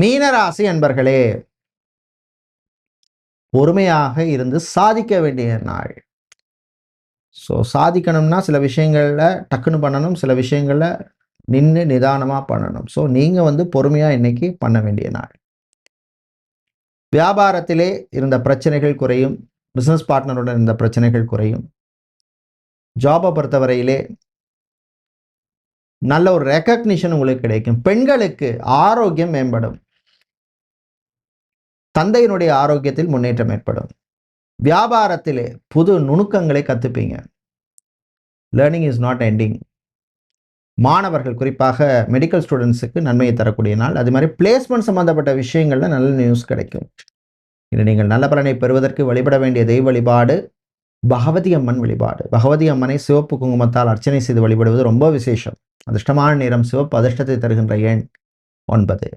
மீனராசி அன்பர்களே பொறுமையாக இருந்து சாதிக்க வேண்டிய நாள். ஸோ சாதிக்கணும்னா சில விஷயங்களில் டக்குன்னு பண்ணணும் சில விஷயங்களில் நின்று நிதானமாக பண்ணணும். ஸோ நீங்கள் வந்து பொறுமையாக இன்னைக்கு பண்ண வேண்டிய நாள். வியாபாரத்திலே இருந்த பிரச்சனைகள் குறையும் பிஸ்னஸ் பார்ட்னருடன் இருந்த பிரச்சனைகள் குறையும். ஜாபை பொறுத்தவரையிலே நல்ல ஒரு ரெக்கக்னிஷன் உங்களுக்கு கிடைக்கும். பெண்களுக்கு ஆரோக்கியம் மேம்படும். தந்தையினுடைய ஆரோக்கியத்தில் முன்னேற்றம் ஏற்படும். வியாபாரத்திலே புது நுணுக்கங்களை கற்றுப்பீங்க லேர்னிங் இஸ் நாட் எண்டிங் மாணவர்கள் குறிப்பாக மெடிக்கல் ஸ்டூடெண்ட்ஸுக்கு நன்மையை தரக்கூடிய நாள். அது மாதிரி பிளேஸ்மெண்ட் சம்மந்தப்பட்ட விஷயங்களில் நல்ல நியூஸ் கிடைக்கும். இது நீங்கள் நல்ல பலனை பெறுவதற்கு வழிபட வேண்டிய தெய்வ வழிபாடு பகவதி அம்மன் வழிபாடு. பகவதி அம்மனை சிவப்பு குங்குமத்தால் அர்ச்சனை செய்து வழிபடுவது ரொம்ப விசேஷம். அதிர்ஷ்டமான நேரம் சிவப்பு அதிர்ஷ்டத்தை தருகின்ற எண் ஒன்பது.